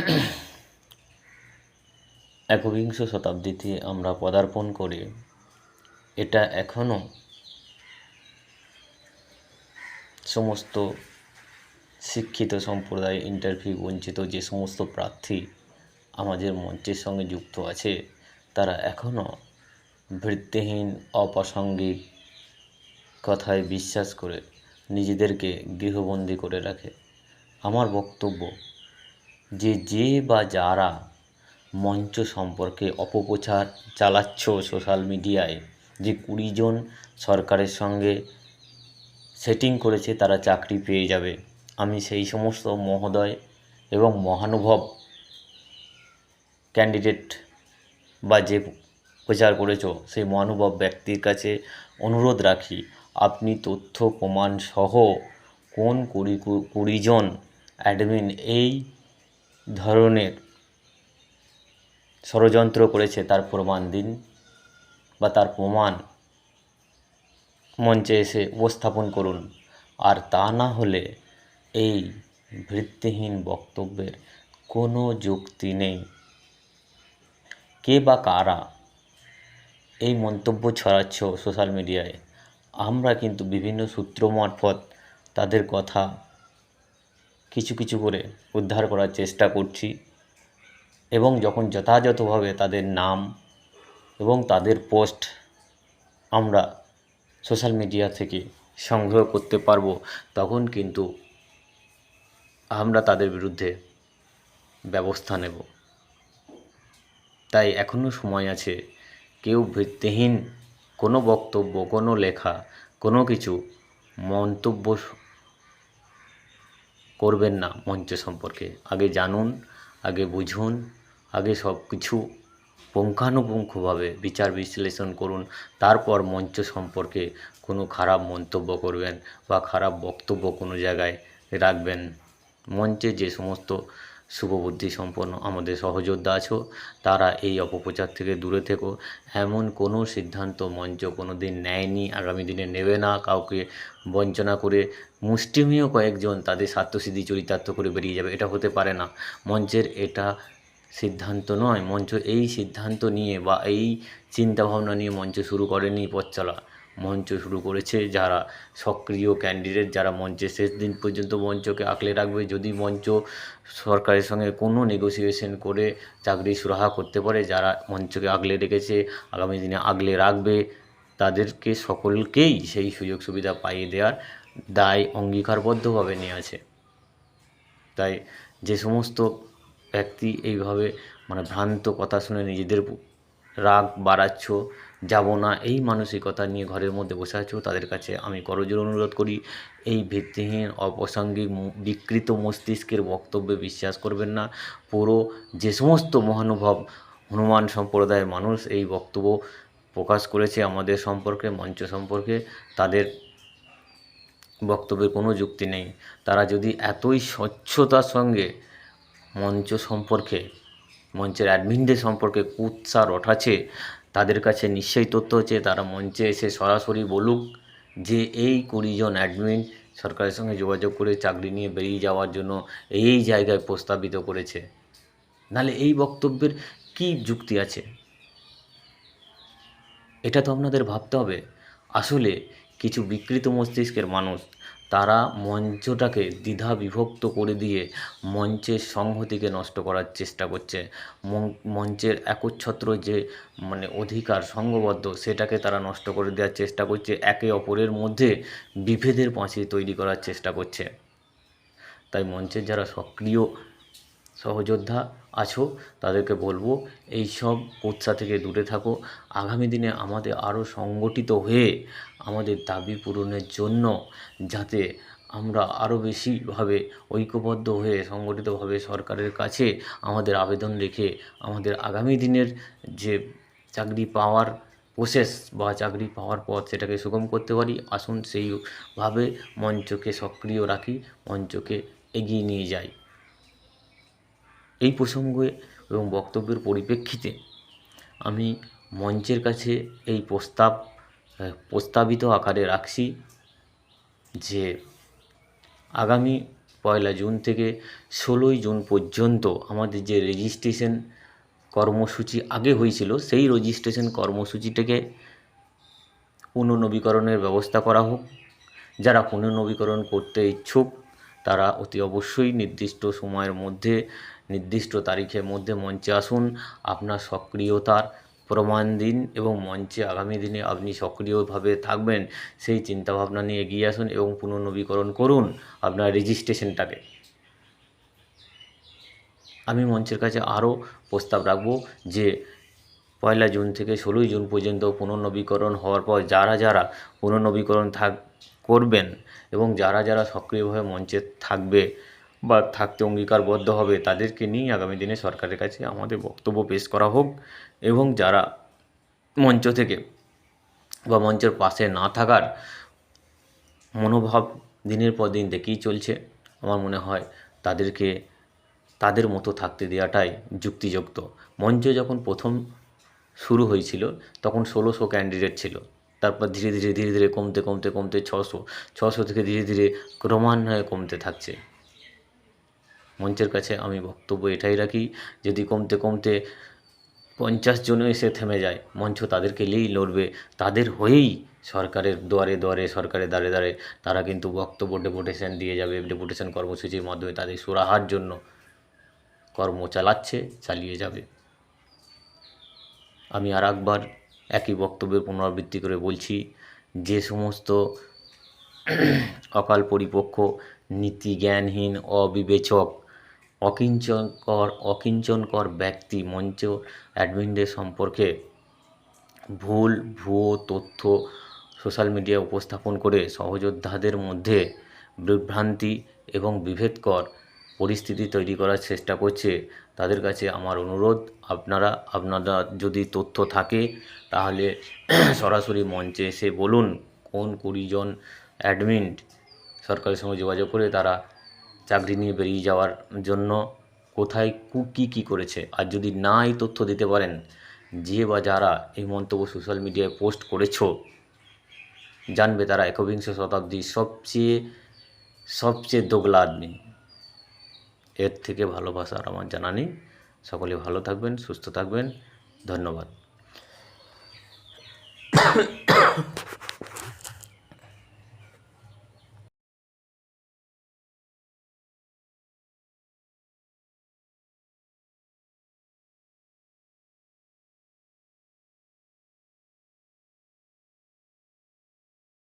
একবিংশ শতাব্দীতে আমরা পদার্পণ করে। এটা এখনও সমস্ত শিক্ষিত সম্প্রদায় ইন্টারভিউ বঞ্চিত যে সমস্ত প্রার্থী আমাদের মঞ্চের সঙ্গে যুক্ত আছে, তারা এখনও ভিত্তিহীন, অপ্রাসঙ্গিক কথায় বিশ্বাস করে নিজেদেরকে গৃহবন্দী করে রাখে। আমার বক্তব্য যে যে বা যারা মঞ্চ সম্পর্কে অপপ্রচার চালাচ্ছ সোশ্যাল মিডিয়ায় যে কুড়িজন সরকারের সঙ্গে সেটিং করেছে তারা চাকরি পেয়ে যাবে। আমি সেই সমস্ত মহোদয় এবং মহানুভব ক্যান্ডিডেট বা যে প্রচার করেছ, সেই মহানুভব ব্যক্তির কাছে অনুরোধ রাখি, আপনি তথ্য, প্রমাণ সহ কোন কুড়ি কুড়িজন অ্যাডমিন এই ধরনের ষড়যন্ত্র করেছে তার প্রমাণ দিন বা তার প্রমাণ মঞ্চে এসে উপস্থাপন করুন। আর তা না হলে এই ভিত্তিহীন বক্তব্যের কোনো যুক্তি নেই। কে বা কারা এই মন্তব্য ছড়াচ্ছ সোশ্যাল মিডিয়ায়? আমরা কিন্তু বিভিন্ন সূত্র মারফত তাদের কথা কিছু কিছু করে উদ্ধার করার চেষ্টা করছি এবং যখন যথাযথভাবে তাদের নাম এবং তাদের পোস্ট আমরা সোশ্যাল মিডিয়া থেকে সংগ্রহ করতে পারব, তখন কিন্তু আমরা তাদের বিরুদ্ধে ব্যবস্থা নেব। তাই এখনও সময় আছে, কেউ ভিত্তিহীন কোনো বক্তব্য, কোনো লেখা, কোনো কিছু মন্তব্য করবেন না মঞ্চ সম্পর্কে। আগে জানুন, আগে বুঝুন, আগে সব কিছু পুঙ্খানুপুঙ্খভাবে বিচার বিশ্লেষণ করুন, তারপর মঞ্চ সম্পর্কে কোনো খারাপ মন্তব্য করবেন বা খারাপ বক্তব্য কোনো জায়গায় রাখবেন। মঞ্চে যে সমস্ত শুভবুদ্ধি সম্পন্ন আমাদের সহযোদ্ধা আছো, তারা এই অপপ্রচার থেকে দূরে থেকো। এমন কোনো সিদ্ধান্ত মঞ্চ কোনো দিন নেয়নি। আগামী দিনে নেবে না। কাউকে বঞ্চনা করে মুষ্টিমেয় কয়েকজন তাদের স্বার্থসিদ্ধি চরিতার্থ করে বেরিয়ে যাবে। এটা হতে পারে না। মঞ্চের এটা সিদ্ধান্ত নয়। মঞ্চ এই সিদ্ধান্ত নিয়ে বা এই চিন্তাভাবনা নিয়ে মঞ্চ শুরু করেনি পথ চলা মঞ্চ শুরু করেছে, যারা সক্রিয় ক্যান্ডিডেট যারা মঞ্চের শেষ দিন পর্যন্ত মঞ্চকে আঁকলে রাখবে। যদি মঞ্চ সরকারের সঙ্গে কোনো নেগোসিয়েশন করে চাকরি সুরাহা করতে পারে, যারা মঞ্চকে আগলে রেখেছে, আগামী দিনে আগলে রাখবে, তাদেরকে সকলকেই সেই সুযোগ সুবিধা পাইয়ে দেওয়ার দায় অঙ্গীকারবদ্ধভাবে নিয়ে আছে। তাই যে সমস্ত ব্যক্তি এইভাবে মানে ভ্রান্ত কথা শুনে নিজেদের রাগ বাড়াচ্ছ, যাব না। এই মানসিকতা নিয়ে ঘরের মধ্যে বসে আছো, তাদের কাছে আমি করজোর অনুরোধ করি। এই ভিত্তিহীন, অপ্রাসঙ্গিক বিকৃত মস্তিষ্কের বক্তব্যে বিশ্বাস করবেন না। পুরো যে সমস্ত মহানুভব, হনুমান সম্প্রদায়ের মানুষ এই বক্তব্য প্রকাশ করেছে আমাদের সম্পর্কে, মঞ্চ সম্পর্কে, তাদের বক্তব্যের কোনো যুক্তি নেই। তারা যদি এতই স্বচ্ছতার সঙ্গে মঞ্চ সম্পর্কে মঞ্চের অ্যাডমিনদের সম্পর্কে কুৎসা রটাচ্ছে তাদের কাছে নিশ্চয়ই তথ্য হচ্ছে তারা মঞ্চে এসে সরাসরি বলুক যে এই কুড়িজন অ্যাডমিন সরকারের সঙ্গে যোগাযোগ করে চাকরি নিয়ে বেরিয়ে যাওয়ার জন্য এই জায়গায় প্রস্তাবিত করেছে। নাহলে এই বক্তব্যের কি যুক্তি আছে? এটা তো আপনাদের ভাবতে হবে। আসলে কিছু বিকৃত মস্তিষ্কের মানুষ তারা মঞ্চটাকে দ্বিধা বিভক্ত করে দিয়ে মঞ্চের সংহতিকে নষ্ট করার চেষ্টা করছে। মঞ্চের একচ্ছত্র যে মানে অধিকার সংঘবদ্ধ সেটাকে তারা নষ্ট করে দেওয়ার চেষ্টা করছে। একে অপরের মধ্যে বিভেদের পাঁচিল তৈরি করার চেষ্টা করছে। তাই মঞ্চের যারা সক্রিয় সহযোদ্ধা আছো, তাদেরকে বলব, এই সব কুৎসা থেকে দূরে থাকো। আগামী দিনে আমাদের আরও সংগঠিত হয়ে আমাদের দাবি পূরণের জন্য যাতে আমরা আরও বেশিভাবে ঐক্যবদ্ধ হয়ে, সংগঠিতভাবে সরকারের কাছে আমাদের আবেদন রেখে আমাদের আগামী দিনের যে চাকরি পাওয়ার প্রসেস বা চাকরি পাওয়ার পথ সেটাকে সুগম করতে পারি, আসুন সেইভাবে মঞ্চকে সক্রিয় রাখি, মঞ্চকে এগিয়ে নিয়ে যাই। এই প্রসঙ্গে এবং বক্তব্যের পরিপ্রেক্ষিতে আমি মঞ্চের কাছে এই প্রস্তাব প্রস্তাবিত আকারে রাখছি যে আগামী পয়লা জুন থেকে ষোলোই জুন পর্যন্ত আমাদের যে রেজিস্ট্রেশন কর্মসূচি আগে হয়েছিল, সেই রেজিস্ট্রেশন কর্মসূচিটাকে পুনর্নবীকরণের ব্যবস্থা করা হোক। যারা পুনর্নবীকরণ করতে ইচ্ছুক তারা অতি অবশ্যই নির্দিষ্ট সময়ের মধ্যে, নির্দিষ্ট তারিখের মধ্যে মঞ্চে আসুন। আপনার সক্রিয়তার প্রমাণ দিন এবং মঞ্চে আগামী দিনে আপনি সক্রিয়ভাবে থাকবেন, সেই চিন্তাভাবনা নিয়ে এগিয়ে আসুন এবং পুনর্নবীকরণ করুন আপনার রেজিস্ট্রেশনটাকে আমি মঞ্চের কাছে আরও প্রস্তাব রাখব যে, পয়লা জুন থেকে ষোলোই জুন পর্যন্ত পুনর্নবীকরণ হওয়ার পর যারা যারা পুনর্নবীকরণ থাক করবেন এবং যারা যারা সক্রিয়ভাবে মঞ্চে থাকবে বা থাকতে অঙ্গীকারবদ্ধ হবে তাদেরকে নিয়েই আগামী দিনে সরকারের কাছে আমাদের বক্তব্য পেশ করা হোক এবং যারা মঞ্চ থেকে বা মঞ্চের পাশে না থাকার মনোভাব দিনের পর দিন দেখেই চলছে, আমার মনে হয় তাদেরকে তাদের মতো থাকতে দেওয়াটাই যুক্তিযুক্ত। মঞ্চ যখন প্রথম শুরু হয়েছিল তখন ষোলোশো ক্যান্ডিডেট ছিল। তারপর ধীরে ধীরে ধীরে ধীরে কমতে কমতে কমতে ছশো ছশো থেকে ধীরে ধীরে ক্রমান্বয়ে কমতে থাকছে। মঞ্চের কাছে আমি বক্তব্য এটাই রাখি, যদি কমতে কমতে পঞ্চাশ জনও এসে থেমে যায়, মঞ্চ তাদেরকে নিয়েই লড়বে, তাদের হয়েই সরকারের দুয়ারে দুয়ারে, সরকারের দ্বারে দ্বারে তারা কিন্তু বক্তব্য ডেপুটেশন দিয়ে যাবে, ডেপুটেশন কর্মসূচির মাধ্যমে তাদের সুরাহার জন্য কর্ম চালাচ্ছে, চালিয়ে যাবে। আমি আর একবার একই বক্তব্যের পুনরাবৃত্তি করে বলছি, যে সমস্ত অকাল পরিপক্ষ নীতি জ্ঞানহীন অবিবেচক, অকিঞ্চনকর অকিঞ্চনকর ব্যক্তি মঞ্চ অ্যাডমিনদের সম্পর্কে ভুল, ভুয়ো তথ্য সোশ্যাল মিডিয়া উপস্থাপন করে সহযোদ্ধাদের মধ্যে বিভ্রান্তি এবং বিভেদকর পরিস্থিতি তৈরি করার চেষ্টা করছে তাদের কাছে আমার অনুরোধ, আপনারা আপনারা যদি তথ্য থাকে, তাহলে সরাসরি মঞ্চে এসে বলুন কোন কুড়িজন অ্যাডমিন সরকারের সঙ্গে যোগাযোগ করে তারা চাকরি নিয়ে বেরিয়ে যাওয়ার জন্য কোথায় কু- কী করেছে। আর যদি না এই তথ্য দিতে পারেন, যে বা যারা এই মন্তব্য সোশ্যাল মিডিয়ায় পোস্ট করেছ, জানবে তারা একবিংশ শতাব্দীর সবচেয়ে সবচেয়ে দোগলা আদমি এর থেকে ভালোবাসা আর আমার জানা নেই। সকলে ভালো থাকবেন সুস্থ থাকবেন। ধন্যবাদ।